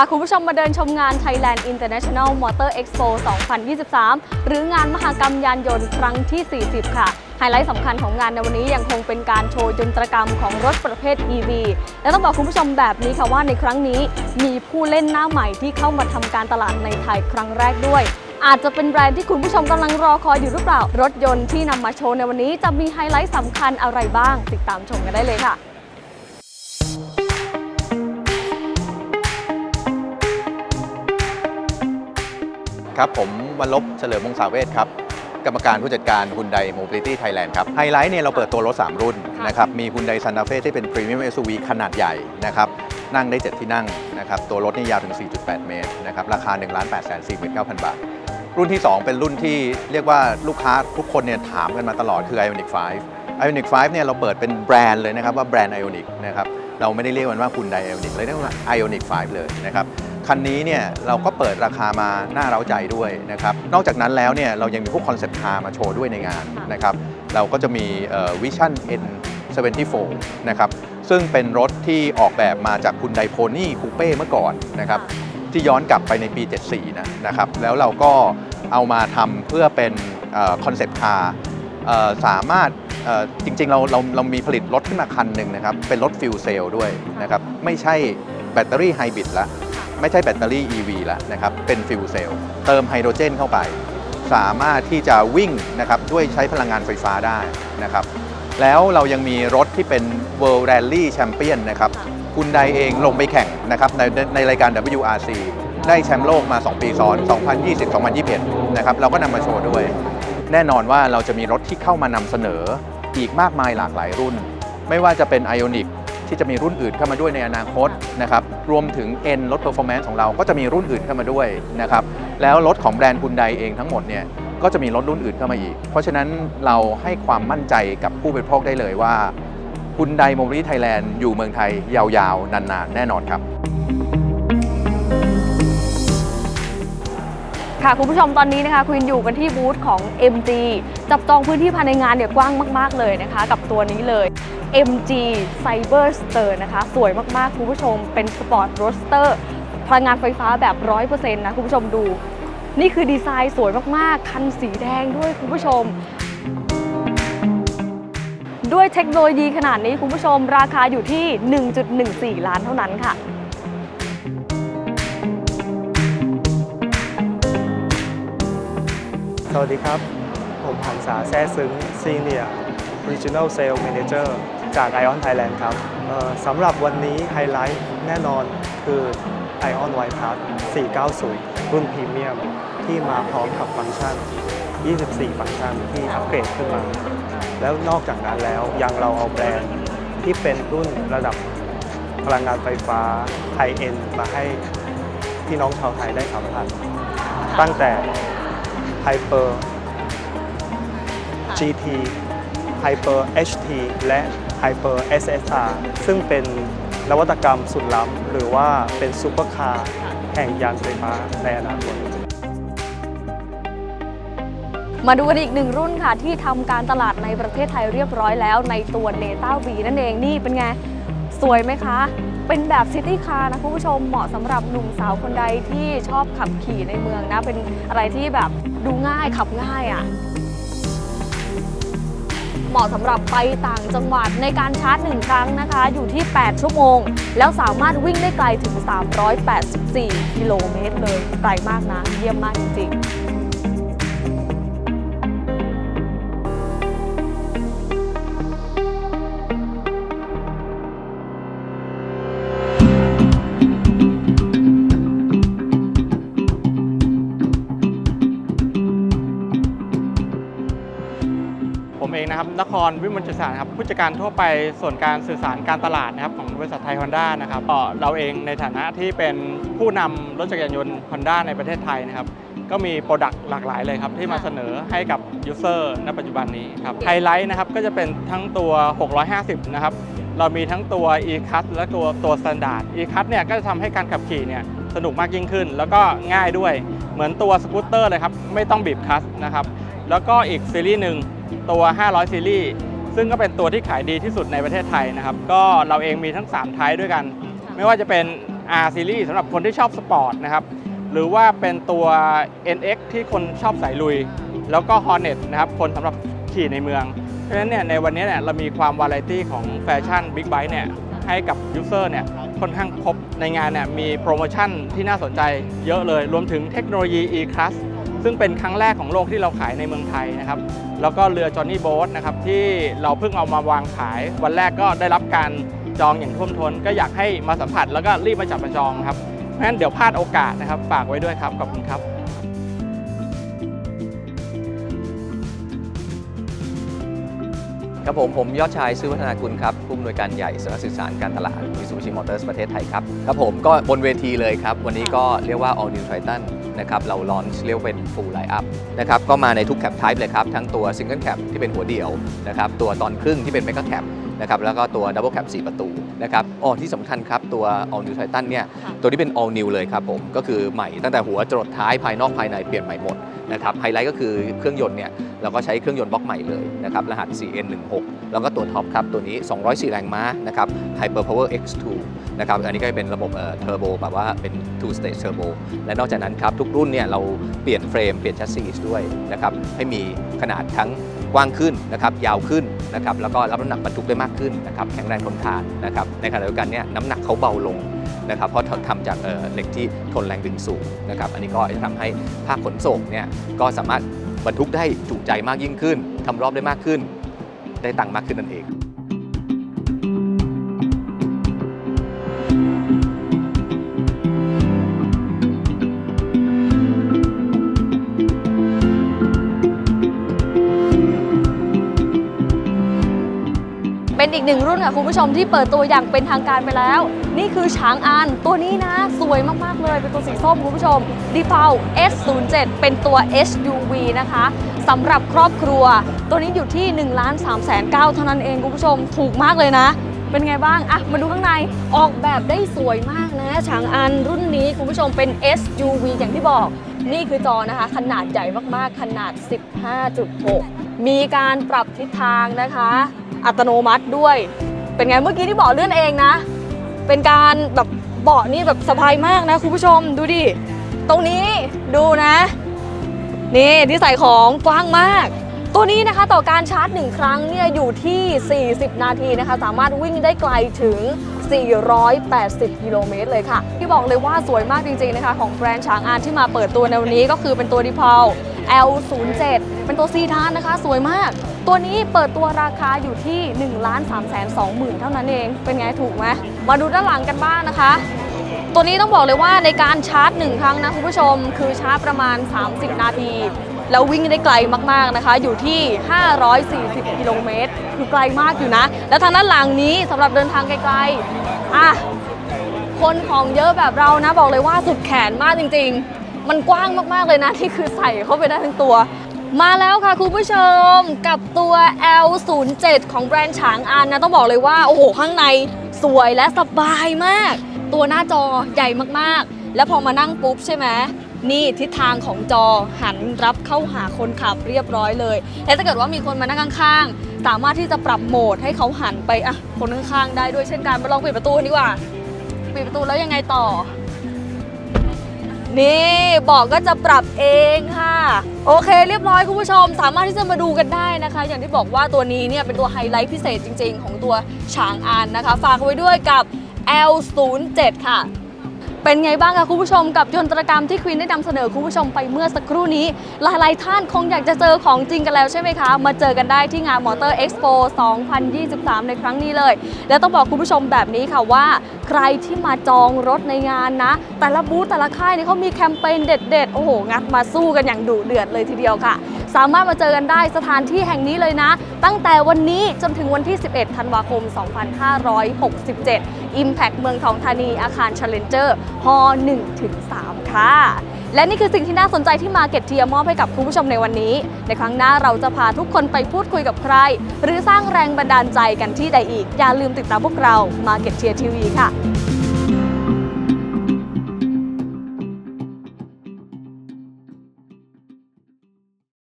าคุณผู้ชมมาเดินชมงาน Thailand International Motor Expo 2023 หรืองานมหกรรมยานยนต์ครั้งที่ 40 ค่ะ ไฮไลท์สำคัญของงานในวันนี้ยังคงเป็นการโชว์ยนตรกรรมของรถประเภท EV และต้องบอกคุณผู้ชมแบบนี้ค่ะว่าในครั้งนี้มีผู้เล่นหน้าใหม่ที่เข้ามาทำการตลาดในไทยครั้งแรกด้วยอาจจะเป็นแบรนด์ที่คุณผู้ชมกำลังรอคอยอยู่หรือเปล่า รถยนต์ที่นำมาโชว์ในวันนี้จะมีไฮไลท์สำคัญอะไรบ้าง ติดตามชมกันได้เลยค่ะ ครับ ผมวันลบเฉลิมวงศาเวชครับ กรรมการผู้จัดการ Hyundai Mobility Thailand ครับ ไฮไลท์เนี่ยเราเปิดตัวรถ 3 รุ่นค่ะนะครับ มี Hyundai Santa Fe ที่เป็น Premium SUV ขนาดใหญ่นะครับ นั่งได้ 7 ที่นั่งนะครับ ตัวรถนี่ยาวถึง 4.8 เมตรนะครับ ราคา 1 8 4 9 0 0 0 บาท รุ่นที่ 2 เป็นรุ่นที่เรียกว่าลูกค้าทุกคนเนี่ยถามกันมาตลอดคือ Ioniq 5 Ioniq 5เนี่ยเราเปิดเป็นแบรนด์เลยนะครับว่าแบรนด์ Ioniq นะครับ เราไม่ได้เรียกมันว่า Hyundai Ioniq เลยเรียกว่า Ioniq 5 เลยนะครับ คันนี้เนี่ยเราก็เปิดราคามาน่าเร้าใจด้วยนะครับ นอกจากนั้นแล้วเนี่ยเรายังมีพวกคอนเซ็ปต์คาร์มาโชว์ด้วยในงานนะครับ เราก็จะมีวิชั่น N74 นะครับ ซึ่งเป็นรถที่ออกแบบมาจาก Hyundai Pony Coupe เมื่อก่อนนะครับ ที่ย้อนกลับไปในปี 74 นะนะครับ แล้วเราก็เอามาทำเพื่อเป็นคอนเซปต์คาร์สามารถจริงๆเราเราเรามีผลิตรถขึ้นมาคันหนึ่งนะครับ เป็นรถฟิวเซลด้วยนะครับ ไม่ใช่แบตเตอรี่ไฮบริดละ ไม่ใช่แบตเตอรี่ EV แล้วนะครับ เป็นฟิวเซลเติมไฮโดรเจนเข้าไป สามารถที่จะวิ่งนะครับด้วยใช้พลังงานไฟฟ้าได้นะครับ แล้วเรายังมีรถที่เป็น World Rally Champion นะครับคุณไดเองลงไปแข่งนะครับในในรายการ WRC ได้แชมป์โลกมา 2 ปีซ้อน 2020-2021 นะครับ เราก็นำมาโชว์ด้วย แน่นอนว่าเราจะมีรถที่เข้ามานำเสนออีกมากมายหลากหลายรุ่น ไม่ว่าจะเป็น Ioniq ที่จะมีรุ่นอื่นเข้ามาด้วยในอนาคตนะครับรวมถึง N รถ Performance ของเราก็จะมีรุ่นอื่นเข้ามาด้วยนะครับแล้วรถของแบรนด์คุณไดเองทั้งหมดเนี่ยก็จะมีรถรุ่นอื่นเข้ามาอีก เพราะฉะนั้นเราให้ความมั่นใจกับผู้บริโภคได้เลยว่าคุณไดโมบิลิไทยแลนด์อยู่เมืองไทยยาวๆ นานๆ แน่นอนครับ ค่ะคุณผู้ชมตอนนี้นะคะควินอยู่กันที่บูธของ MG จับจองพื้นที่ภายในงานเนี่ยกว้างมาก ๆ เลยนะคะ กับตัวนี้เลย MG Cyberster นะคะ สวยมากๆ คุณผู้ชมเป็นสปอร์ตโรสเตอร์พลังงานไฟฟ้าแบบ 100%นะ คุณผู้ชมดู นี่คือดีไซน์สวยมากๆ คันสีแดงด้วยคุณผู้ชม ด้วยเทคโนโลยีขนาดนี้คุณผู้ชมราคาอยู่ที่ 1.14 ล้านเท่านั้นค่ะ สวัสดีครับ ผมหันษาแซ่ซึ้ง Senior Regional Sales Manager จาก Ion Thailand ครับสำหรับวันนี้ไฮไลท์แน่นอนคือ Ion Y Plus 490 รุ่นพรีเมียม ที่มาพร้อมกับฟังก์ชัน 24 ฟังก์ชันที่อัปเกรดขึ้นมา แล้วนอกจากนั้นแล้วยังเราเอาแบรนด์ที่เป็นรุ่นระดับพลังงานไฟฟ้าไฮเอ็นมาให้พี่น้องชาวไทยได้สัมผัสตั้งแต่ Hyper GT Hyper HT และ Hyper SSR ซึ่งเป็นนวัตกรรมสุดล้ำ หรือว่าเป็นซูเปอร์คาร์แห่งยานไฟฟ้าในอนาคตมาดูกันอีกหนึ่งรุ่นค่ะ ที่ทำการตลาดในประเทศไทยเรียบร้อยแล้วในตัวเนต้าวีนั่นเองนี่เป็นไง สวยไหมคะ เป็นแบบซิตี้คาร์นะคุณผู้ชมเหมาะสำหรับหนุ่มสาวคนใดที่ชอบขับขี่ในเมืองนะ เป็นอะไรที่แบบดูง่ายขับง่ายอะ่ะเหมาะสำหรับไปต่างจังหวัดในการชาร์จหนึ่งครั้งนะคะ อยู่ที่ 8 ชั่วโมง แล้วสามารถวิ่งได้ไกลถึง 384 กิโลเมตรเลยไกลมากนะ เยี่ยมมากจริงๆ นะครับนครวิมลจุสารครับผู้จัดการทั่วไปส่วนการสื่อสารการตลาดนะครับของบริษัทไทยฮอนด้านะครับเราเองในฐานะที่เป็นผู้นำรถจักรยานยนต์ฮอนด้าในประเทศไทยนะครับก็มีโปรดักต์หลากหลายเลยครับ ที่มาเสนอให้กับยูเซอร์ณปัจจุบันนี้ครับไฮไลท์นะครับก็จะเป็นทั้งตัว 650 นะครับ เรามีทั้งตัว e-cut และตัวตัว standard e-cut เนี่ยก็จะทำให้การขับขี่เนี่ยสนุกมากยิ่งขึ้น แล้วก็ง่ายด้วยเหมือนตัวสกูตเตอร์เลยครับ ไม่ต้องบีบคลัตช์นะครับ แล้วก็อีกซีรีส์หนึ่ง ตัว 500 ซีรีส์ ซึ่งก็เป็นตัวที่ขายดีที่สุดในประเทศไทยนะครับ ก็เราเองมีทั้ง 3 ไทป์ด้วยกัน ไม่ว่าจะเป็น R Series สำหรับคนที่ชอบสปอร์ตนะครับ หรือว่าเป็นตัว NX ที่คนชอบสายลุย แล้วก็ Hornet นะครับ คนสำหรับขี่ในเมือง เพราะฉะนั้นเนี่ยในวันนี้เนี่ยเรามีความวาไรตี้ของแฟชั่นบิ๊กไบค์เนี่ยให้กับยูเซอร์เนี่ยค่อนข้างครบในงานเนี่ยมีโปรโมชั่นที่น่าสนใจเยอะเลย รวมถึงเทคโนโลยี e-class ซึ่งเป็นครั้งแรกของโลกที่เราขายในเมืองไทยนะครับ แล้วก็เรือจอห์นนี่โบ๊ทนะครับที่เราเพิ่งเอามาวางขาย วันแรกก็ได้รับการจองอย่างท่วมท้น ก็อยากให้มาสัมผัสแล้วก็รีบมาจับมาจองครับเพราะฉะนั้นเดี๋ยวพลาดโอกาสนะครับ ฝากไว้ด้วยครับขอบคุณครับครับผมผมยอดชายซื้อวัฒนากุลครับผู้อำนวยการใหญ่สำนักสื่อสารการตลาดมิสูชิมอเตอร์สประเทศไทยครับครับผมก็บนเวทีเลยครับ วันนี้ก็เรียกว่า All New Triton นะครับเราลอนเรียกว่าเป็น Full Line Up นะครับก็มาในทุกแคป Type เลยครับทั้งตัว Single Cap ที่เป็นหัวเดี่ยวนะครับตัวตอนครึ่งที่เป็น Mega Cap นะครับแล้วก็ตัว Double Cap 4 ประตูนะครับอ๋อที่สำคัญครับตัว All New Triton เนี่ยค่ะตัวนี้เป็น All New เลยครับผมก็คือใหม่ตั้งแต่หัวจรดท้ายภายนอกภายในเปลี่ยนใหม่หมด นะครับไฮไลท์ก็คือเครื่องยนต์เนี่ยเราก็ใช้เครื่องยนต์บล็อกใหม่เลยนะครับรหัส CN16 แล้วก็ตัวท็อปครับ ตัวนี้ 204 แรงม้านะครับ Hyper Power X2 นะครับอันนี้ก็เป็นระบบเทอร์โบแบบว่าเป็น two stage turbo และนอกจากนั้นครับ ทุกรุ่นเนี่ยเราเปลี่ยนเฟรมเปลี่ยนแชสซีสด้วยนะครับให้มีขนาดทั้งกว้างขึ้นนะครับยาวขึ้นนะครับแล้วก็รับน้ำหนักบรรทุกได้มากขึ้นนะครับแข็งแรงทนทานนะครับในขณะเดียวกันเนี่ยน้ำหนักเขาเบาลง นะครับเพราะทำจากเหล็กที่ทนแรงดึงสูงนะครับอันนี้ก็จะทำให้ภาคขนส่งเนี่ยก็สามารถบรรทุกได้จุใจมากยิ่งขึ้นทำรอบได้มากขึ้น ได้ตังค์มากขึ้นนั่นเอง เป็นอีกหนึ่งรุ่นค่ะคุณผู้ชมที่เปิดตัวอย่างเป็นทางการไปแล้ว นี่คือช้างอานตัวนี้นะ สวยมากๆเลยเป็นตัวสีส้มคุณผู้ชมดีเ l S07 เป็นตัว SUV นะคะสำหรับครอบครัว ตัวนี้อยู่ที่1นึ่งล้านสามแสนเก้าเท่านั้นเองคุณผู้ชมถูกมากเลยนะ เป็นไงบ้างอะมาดูข้างในออกแบบได้สวยมากนะช้างอันรุ่นนี้คุณผู้ชมเป็น SUV อย่างที่บอกนี่คือจอนะคะ ขนาดใหญ่มากๆ ขนาด 15.6 มีการปรับทิศทางนะคะ อัตโนมัติด้วย เป็นไงเมื่อกี้ที่เบาะเลื่อนเองนะ เป็นการแบบเบาะนี่แบบสบายมากนะคุณผู้ชมดูดิ ตรงนี้ดูนะ นี่ที่ใส่ของกว้างมาก ตัวนี้นะคะต่อการชาร์จ 1 ครั้งเนี่ยอยู่ที่ 40 นาทีนะคะ สามารถวิ่งได้ไกลถึง 480 กิโลเมตรเลยค่ะ ที่บอกเลยว่าสวยมากจริงๆนะคะ ของแบรนด์ช้างอานที่มาเปิดตัวในวันนี้ก็คือเป็นตัวดิพาว L07 เป็นตัวซีทานนะคะ สวยมาก ตัวนี้เปิดตัวราคาอยู่ที่ 1 3 2 0 0 0 0 เท่านั้นเอง เป็นไงถูกไหม มาดูด้านหลังกันบ้างนะคะ ตัวนี้ต้องบอกเลยว่าในการชาร์จ 1 ครั้งนะคุณผู้ชม คือชาร์จประมาณ 30 นาที แล้ววิ่งได้ไกลมากๆนะคะ อยู่ที่ 540 กิโลเมตร คือไกลมากอยู่นะ แล้วทางด้านหลังนี้สำหรับเดินทางไกลๆอะคนของเยอะแบบเรานะบอกเลยว่าสุดแขนมากจริง ๆ มันกว้างมากๆเลยนะที่คือใส่เข้าไปได้ทั้งตัว มาแล้วค่ะคุณผู้ชมกับตัว L07 ของแบรนด์ฉางอันนะต้องบอกเลยว่า โอ้โห ข้างในสวยและสบายมาก ตัวหน้าจอใหญ่มากๆ แล้วพอมานั่งปุ๊บใช่ไหมนี่ทิศทางของจอหันรับเข้าหาคนขับเรียบร้อยเลย และถ้าเกิดว่ามีคนมานั่งข้างๆ สามารถที่จะปรับโหมดให้เขาหันไปอะคนข้างๆได้ด้วยเช่นกันมาลองปิดประตูนดีกว่า ปิดประตูแล้วยังไงต่อ นี่บอกก็จะปรับเองค่ะ โอเค เรียบร้อยคุณผู้ชม สามารถที่จะมาดูกันได้นะคะ อย่างที่บอกว่าตัวนี้เนี่ยเป็นตัวไฮไลท์พิเศษจริง ๆ ของตัวฉางอานนะคะ ฝากไว้ด้วยกับ L07 ค่ะ เป็นไงบ้างคะคุณผู้ชมกับยนตรกรรมที่ควีนได้นำเสนอคุณผู้ชมไปเมื่อสักครู่นี้ หลายๆท่านคงอยากจะเจอของจริงกันแล้วใช่ไหมคะ มาเจอกันได้ที่งานมอเตอร์เอ็กซ์โป2023 ในครั้งนี้เลย และต้องบอกคุณผู้ชมแบบนี้ค่ะว่า ใครที่มาจองรถในงานนะ แต่ละบูธแต่ละค่ายนี่เขามีแคมเปญเด็ด ๆ โอ้โห งัดมาสู้กันอย่างดุเดือดเลยทีเดียวค่ะ สามารถมาเจอกันได้สถานที่แห่งนี้เลยนะ ตั้งแต่วันนี้จนถึงวันที่ 11 ธันวาคม 2567 Impact เมืองทองธานีอาคาร Challenger ฮ1-3ค่ะ และนี่คือสิ่งที่น่าสนใจที่มาเก็ตเทียมอบให้กับคุณผู้ชมในวันนี้ ในครั้งหน้าเราจะพาทุกคนไปพูดคุยกับใคร หรือสร้างแรงบันดาลใจกันที่ใดอีก อย่าลืมติดตามพวกเรามาเก็ตเทียทีวีค่ะ